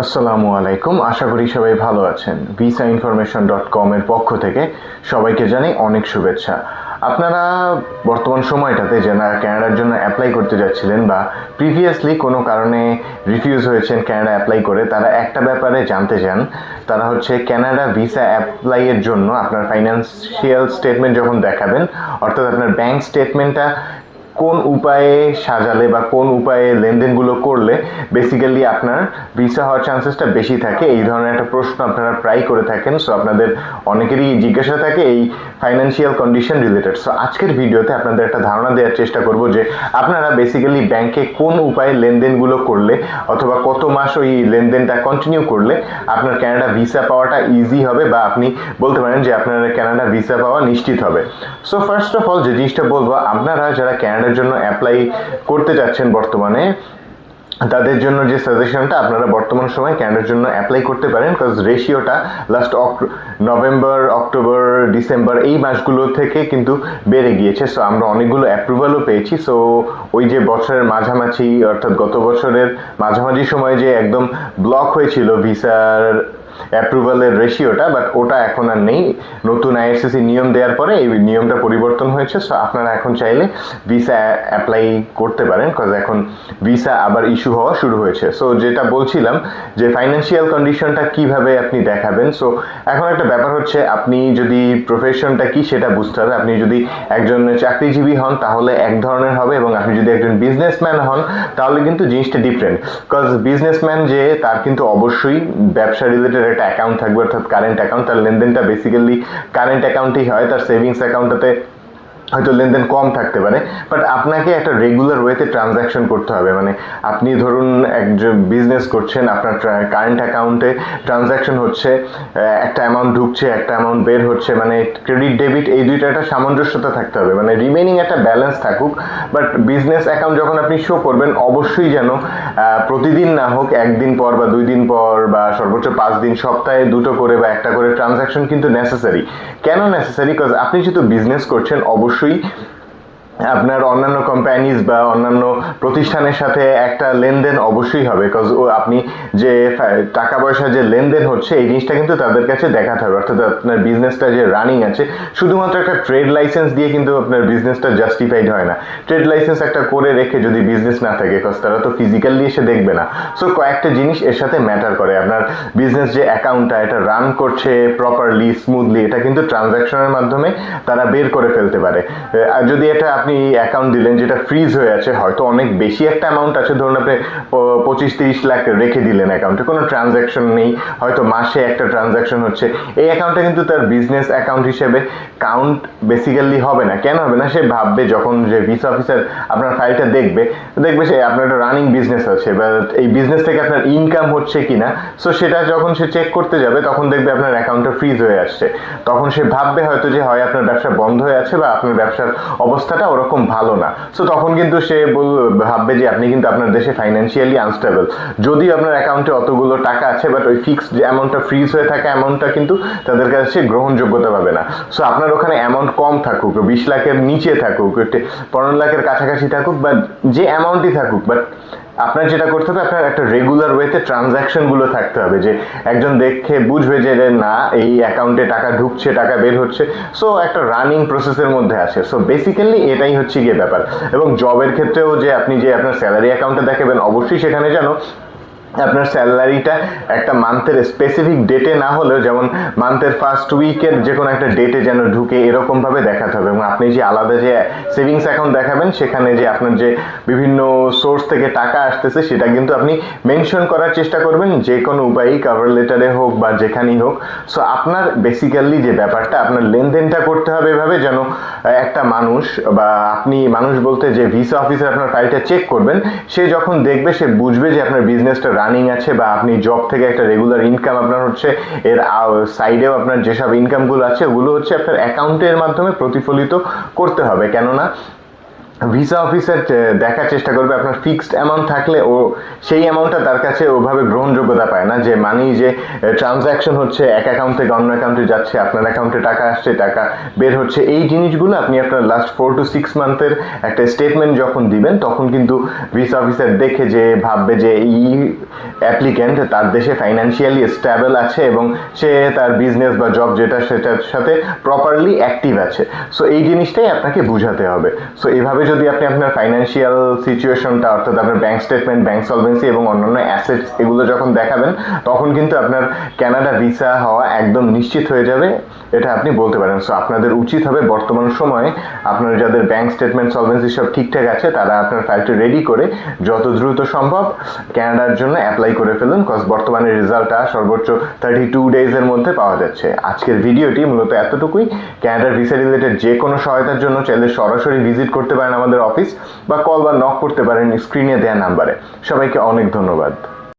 আসসালামু আলাইকুম। আশা করি সবাই ভালো আছেন। ভিসা ইনফরমেশন ডট কমের পক্ষ থেকে সবাইকে জানাই অনেক শুভেচ্ছা। আপনারা বর্তমান সময়টাতে যারা ক্যানাডার জন্য অ্যাপ্লাই করতে যাচ্ছিলেন বা প্রিভিয়াসলি কোনো কারণে রিফিউজ হয়েছেন ক্যানাডা অ্যাপ্লাই করে, তারা একটা ব্যাপারে জানতে চান, তারা হচ্ছে ক্যানাডা ভিসা অ্যাপ্লাইয়ের জন্য আপনার ফাইন্যান্সিয়াল স্টেটমেন্ট যখন দেখাবেন, অর্থাৎ আপনার ব্যাংক স্টেটমেন্টটা কোন উপায়ে সাজালে বা কোন উপায়ে লেনদেনগুলো করলে বেসিক্যালি আপনার ভিসা হওয়ার চান্সেসটা বেশি থাকে? এই ধরনের একটা প্রশ্ন আপনারা প্রায় করে থাকেন। সো আপনাদের অনেকেরই জিজ্ঞাসা থাকে এই ফাইন্যান্সিয়াল কন্ডিশন রিলেটেড সো আজকের ভিডিওতে আপনাদের একটা ধারণা দেওয়ার চেষ্টা করব যে আপনারা বেসিক্যালি ব্যাংকে কোন উপায়ে লেনদেনগুলো করলে অথবা কত মাস ওই লেনদেনটা কন্টিনিউ করলে আপনার ক্যানাডা ভিসা পাওয়াটা ইজি হবে বা আপনি বলতে পারেন যে আপনার ক্যানাডা ভিসা পাওয়া নিশ্চিত হবে। সো ফার্স্ট অফ অল যে জিনিসটা বলব, আপনারা যারা ক্যানাডার জন্য অ্যাপ্লাই করতে যাচ্ছেন বর্তমানে, তাদের জন্য যে সাজেশনটা আপনারা বর্তমান সময় ক্যানাডার জন্য অ্যাপ্লাই করতে পারেন বিকজ রেশিওটা লাস্ট নভেম্বর অক্টোবর ডিসেম্বর এই মাসগুলো থেকে কিন্তু বেড়ে গিয়েছে। সো আমরা অনেকগুলো অ্যাপ্রুভালও পেয়েছি। সো ওই যে বছরের মাঝামাঝি, অর্থাৎ গত বছরের মাঝামাঝি সময় যে একদম ব্লক হয়েছিল ভিসার অ্যাপ্রুভালের রেশিওটা বাট ওটা এখন আর নেই। নতুন আইএসসিসি নিয়ম দেওয়ার পরে এই নিয়মটা পরিবর্তন হয়েছে সো আপনারা এখন চাইলে ভিসা অ্যাপ্লাই করতে পারেন কজ এখন ভিসা আবার ইস্যু হওয়া শুরু হয়েছে। সো যেটা বলছিলাম যে ফাইন্যান্সিয়াল কন্ডিশনটা কীভাবে আপনি দেখাবেন সো এখন একটা ব্যাপার হচ্ছে আপনি যদি প্রফেশনটা কি সেটা বুঝতে হবে। আপনি যদি একজন চাকরিজীবী হন, তাহলে এক ধরনের হবে, এবং আপনি যদি একজন বিজনেসম্যান হন, তাহলে কিন্তু জিনিসটা ডিফারেন্ট কজ বিজনেসম্যান যে, তার কিন্তু অবশ্যই ব্যবসা রিলেটেড একটা অ্যাকাউন্ট থাকবে, অর্থাৎ কারেন্ট অ্যাকাউন্ট তার লেনদেনটা বেসিক্যালি কারেন্ট অ্যাকাউন্টেই হয়, তার সেভিংস অ্যাকাউন্টটাতে হয়তো লেনদেন কম থাকতে পারে বাট আপনাকে একটা রেগুলার ওয়েতে ট্রানজ্যাকশন করতে হবে। মানে আপনি ধরুন একজন বিজনেস করছেন, আপনার কারেন্ট অ্যাকাউন্টে ট্রানজ্যাকশন হচ্ছে একটা অ্যামাউন্ট ঢুকছে, একটা অ্যামাউন্ট বের হচ্ছে মানে ক্রেডিট ডেবিট এই দুইটা একটা সামঞ্জস্যতা থাকতে হবে। মানে রিমেনিং একটা ব্যালেন্স থাকুক বাট বিজনেস অ্যাকাউন্ট যখন আপনি শো করবেন, অবশ্যই যেন প্রতিদিন না হোক, একদিন পর বা দুই দিন পর বা সর্বোচ্চ পাঁচ দিন, সপ্তাহে দুটো করে বা একটা করে ট্রানজ্যাকশন কিন্তু নেসেসারি কেন নেসেসারি বিকজ আপনি যেহেতু বিজনেস করছেন, অবশ্যই অবশ্যই আপনার অন্যান্য কোম্পানিজ বা অন্যান্য প্রতিষ্ঠানের সাথে একটা লেনদেন অবশ্যই হবে বিকজ আপনি যে টাকা পয়সা যে লেনদেন হচ্ছে, এই জিনিসটা কিন্তু তাদের কাছে দেখাতে হবে। অর্থাৎ আপনার বিজনেসটা যে রানিং আছে, শুধুমাত্র একটা ট্রেড লাইসেন্স দিয়ে কিন্তু আপনার বিজনেসটা জাস্টিফাইড হয় না। ট্রেড লাইসেন্স একটা করে রেখে যদি বিজনেস না থাকে বিকজ তারা তো ফিজিক্যালি এসে দেখবে না। সো কয়েকটা জিনিস এর সাথে ম্যাটার করে। আপনার বিজনেস যে অ্যাকাউন্টটা এটা রান করছে প্রপারলি স্মুথলি এটা কিন্তু ট্রানজ্যাকশনের মাধ্যমে তারা বের করে ফেলতে পারে। আর যদি এটা আপনি অ্যাকাউন্ট দিলেন যেটা ফ্রিজ হয়ে আছে, হয়তো অনেক বেশি একটা অ্যামাউন্ট আছে, ধরুন আপনি পঁচিশ, তিরিশ লাখ রেখে দিলেন অ্যাকাউন্টে কোনো ট্রানজ্যাকশন নেই, হয়তো মাসে একটা ট্রানজ্যাকশন হচ্ছে, এই অ্যাকাউন্টটা কিন্তু তার বিজনেস অ্যাকাউন্ট হিসেবে কাউন্ট বেসিক্যালি হবে না। কেন হবে না? সে ভাববে যখন যে ভিসা অফিসার আপনার ফাইলটা দেখবে দেখবে সে আপনার একটা রানিং বিজনেস আছে, বা এই বিজনেস থেকে আপনার ইনকাম হচ্ছে কি না সো সেটা যখন সে চেক করতে যাবে, তখন দেখবে আপনার অ্যাকাউন্টটা ফ্রিজ হয়ে আসছে। তখন সে ভাববে হয়তো যে, হয় আপনার ব্যবসা বন্ধ হয়ে আছে, বা আপনার ব্যবসার অবস্থাটা ওরকম ভালো না। সো তখন কিন্তু সে ভাববে যে আপনি কিন্তু আপনার দেশে ফাইন্যান্সিয়ালি আনস্টেবল যদি আপনার অ্যাকাউন্টে অতগুলো টাকা আছে বাট ওই ফিক্সড যে অ্যামাউন্টটা ফ্রিজ হয়ে থাকা অ্যামাউন্টটা কিন্তু তাদের কাছে গ্রহণযোগ্যতা পাবে না। সো আপনার ওখানে অ্যামাউন্ট কম থাকুক বিশ লাখের নিচে থাকুক পনেরো লাখের কাছাকাছি থাকুক বা যে অ্যামাউন্টই থাকুক বাট আপনার যেটা করতে হবে, আপনার একটা রেগুলার ওয়েতে ট্রানজ্যাকশনগুলো থাকতে হবে, যে একজন দেখে বুঝবে যে না, এই অ্যাকাউন্টে টাকা ঢুকছে, টাকা বের হচ্ছে। সো একটা রানিং প্রসেসের মধ্যে আছে। সো বেসিক্যালি এটাই হচ্ছে গিয়ে ব্যাপার। এবং জবের ক্ষেত্রেও যে আপনি যে আপনার স্যালারি অ্যাকাউন্টে দেখাবেন, অবশ্যই সেখানে যেন আপনার স্যালারিটা একটা মান্থের স্পেসিফিক ডেটে না হলেও যেমন মান্থের ফার্স্ট উইকের যে কোনো একটা ডেটে যেন ঢুকে এরকমভাবে দেখাতে হবে। এবং আপনি যে আলাদা যে সেভিংস অ্যাকাউন্ট দেখাবেন, সেখানে যে আপনার যে বিভিন্ন সোর্স থেকে টাকা আসতেছে, সেটা কিন্তু আপনি মেনশন করার চেষ্টা করবেন, যে কোনো উপায়েই কাভার লেটারে হোক বা যেখানেই হোক। সো আপনার বেসিক্যালি যে ব্যাপারটা, আপনার লেনদেনটা করতে হবে এভাবে যেন একটা মানুষ বা আপনি মানুষ বলতে যে ভিসা অফিসার আপনার ফাইলটা চেক করবেন, সে যখন দেখবে, সে বুঝবে যে আপনার বিজনেসটা রানিং আছে বা আপনি জব থেকে একটা রেগুলার ইনকাম আপনার হচ্ছে, এর সাইডেও আপনার যেসব ইনকামগুলো আছে, ওগুলো হচ্ছে আপনার অ্যাকাউন্টের মাধ্যমে প্রতিফলিত করতে হবে। কেননা ভিসা অফিসার দেখার চেষ্টা করবে আপনার ফিক্সড অ্যামাউন্ট থাকলে ও সেই অ্যামাউন্টটা তার কাছে ওভাবে গ্রহণযোগ্যতা পায় না। যে মানি যে ট্রানজ্যাকশন হচ্ছে, এক অ্যাকাউন্ট থেকে অন্য অ্যাকাউন্টে যাচ্ছে, আপনার অ্যাকাউন্টে টাকা আসছে, টাকা বের হচ্ছে, এই জিনিসগুলো আপনি আপনার লাস্ট ফোর টু সিক্স মান্থের একটা স্টেটমেন্ট যখন দিবেন, তখন কিন্তু ভিসা অফিসার দেখে যে, ভাববে যে এই অ্যাপ্লিক্যান্ট তার দেশে ফাইন্যান্সিয়ালি স্ট্যাবল আছে এবং সে তার বিজনেস বা জব যেটা সেটার সাথে প্রপারলি অ্যাক্টিভ আছে। সো এই জিনিসটাই আপনাকে বুঝাতে হবে। সো এইভাবে যদি আপনি আপনার ফাইন্যান্সিয়াল সিচুয়েশনটা অর্থাৎ আপনার ব্যাংক স্টেটমেন্ট ব্যাংক সলভেন্সি এবং অন্যান্য অ্যাসেটস এগুলো যখন দেখাবেন, তখন কিন্তু আপনার ক্যানাডা ভিসা হওয়া একদম নিশ্চিত হয়ে যাবে। এটা আপনি বলতে পারেন। সো আপনাদের উচিত হবে বর্তমান সময়ে আপনার যাদের ব্যাংক স্টেটমেন্ট সলভেন্সি সব ঠিকঠাক আছে, তারা আপনার ফাইলটি রেডি করে যত দ্রুত সম্ভব ক্যানাডার জন্য অ্যাপ্লাই করে ফেলুন কজ বর্তমানে রেজাল্টটা সর্বোচ্চ থার্টি টু ডেজের মধ্যে পাওয়া যাচ্ছে। আজকের ভিডিওটি মূলত এতটুকুই। ক্যানাডার ভিসা রিলেটেড যে কোনো সহায়তার জন্য চাইলে সরাসরি ভিজিট করতে পারেন। আমাদের অফিস বা কল বা নক করতে পারেন স্ক্রিনে দেওয়া নাম্বারে সবাইকে অনেক ধন্যবাদ।